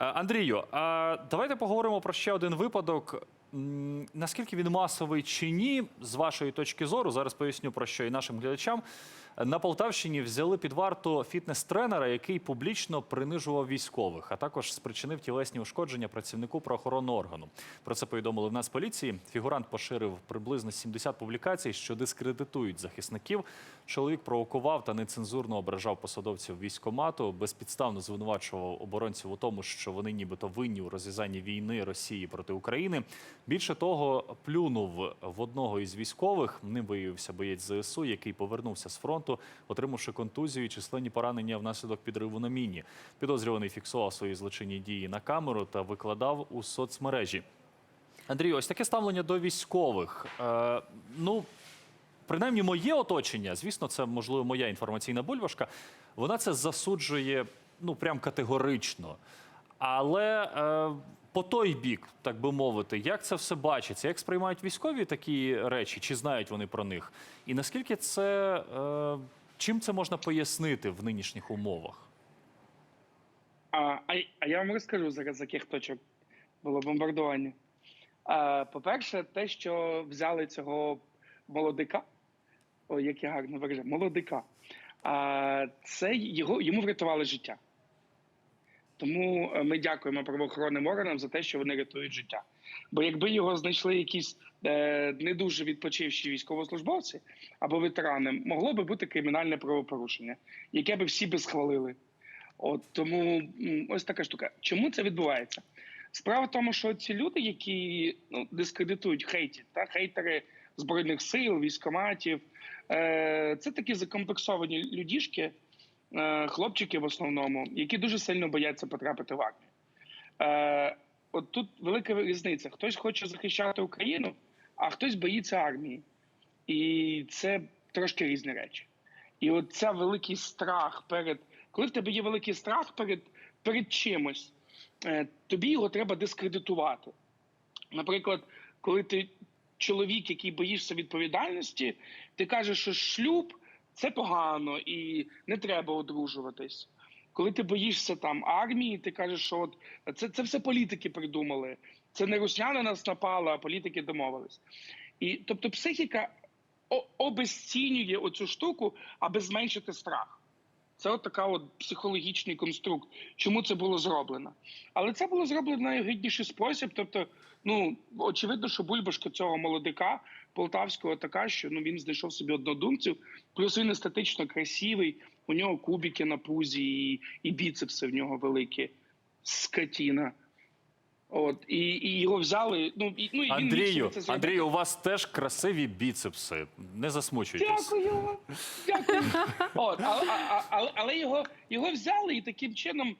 Е, Андрію, а давайте поговоримо про ще один випадок. Наскільки він масовий чи ні, з вашої точки зору, зараз поясню про що і нашим глядачам. На Полтавщині взяли під варту фітнес-тренера, який публічно принижував військових, а також спричинив тілесні ушкодження працівнику правоохоронного органу. Про це повідомили в нас поліції. Фігурант поширив приблизно 70 публікацій, що дискредитують захисників. Чоловік провокував та нецензурно ображав посадовців військомату, безпідставно звинувачував оборонців у тому, що вони нібито винні у розв'язанні війни Росії проти України. Більше того, плюнув в одного із військових. Ним виявився боєць ЗСУ, який повернувся з фронту, отримавши контузію і численні поранення внаслідок підриву на міні. Підозрюваний фіксував свої злочинні дії на камеру та викладав у соцмережі. Андрій, ось таке ставлення до військових. Е, ну, принаймні, моє оточення, звісно, це можливо моя інформаційна бульбашка. Вона це засуджує ну прям категорично. Але е, по той бік, так би мовити, як це все бачиться, як сприймають військові такі речі, чи знають вони про них? І наскільки це е, чим це можна пояснити в нинішніх умовах? А, а, я вам розкажу зараз, з яких точок було бомбардування. По-перше, те, що взяли цього молодика, о, як я гарно виражаю, молодика, а, це його, йому врятували життя. Тому е, ми дякуємо правоохоронним органам за те, що вони рятують життя. Бо якби його знайшли якісь е, не дуже відпочивші військовослужбовці або ветерани, могло би бути кримінальне правопорушення, яке би всі би схвалили. От тому ось така штука. Чому це відбувається? Справа в тому, що ці люди, які ну, дискредитують хейтять, та хейтери збройних сил, військоматів, е, це такі закомплексовані людішки, хлопчики в основному, які дуже сильно бояться потрапити в армію. Е, от тут велика різниця: хтось хоче захищати Україну, а хтось боїться армії. І це трошки різні речі. І от ця великий страх перед коли в тебе є великий страх перед, перед чимось, е, тобі його треба дискредитувати. Наприклад, коли ти чоловік, який боїшся відповідальності, ти кажеш, що шлюб це погано і не треба одружуватись. Коли ти боїшся там армії, ти кажеш, що от це, це все політики придумали. Це не русняна нас напала, а політики домовились. І тобто психіка обезцінює оцю штуку, аби зменшити страх. Це от така от психологічний конструкт. Чому це було зроблено? Але це було зроблено найгідніший спосіб. Тобто, ну очевидно, що бульбашка цього молодика полтавського така, що ну він знайшов собі однодумців. Плюс він естетично красивий. У нього кубики на пузі, і, і біцепси в нього великі. Скотіна. От і, і його взяли. Ну і ну і він Андрію, це. Андрію, у вас теж красиві біцепси. Не засмучуйтесь. Дякую. Дякую. От, але, а, а, але його, його взяли і таким чином,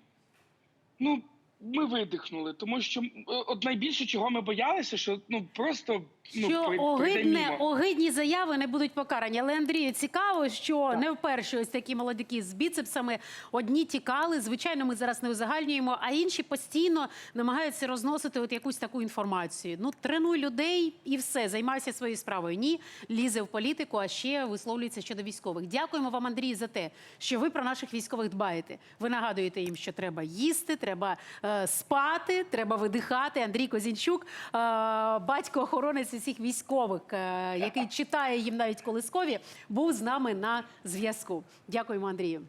ну, ми видихнули. Тому що м, от найбільше, чого ми боялися, що ну просто ну, що при- огидне, огидні заяви не будуть покарані. Але Андрію цікаво, що Так. не вперше ось такі молодики з біцепсами одні тікали. Звичайно, ми зараз не узагальнюємо, а інші постійно намагаються розносити от якусь таку інформацію. Ну тренуй людей і все, займайся своєю справою. Ні, лізе в політику, а ще висловлюється щодо військових. Дякуємо вам, Андрій, за те, що ви про наших військових дбаєте. Ви нагадуєте їм, що треба їсти, треба е, спати, треба видихати. Андрій Козінчук, е, батько охоронець усіх військових, е, який читає їм навіть колискові, був з нами на зв'язку. Дякуємо, Андрію.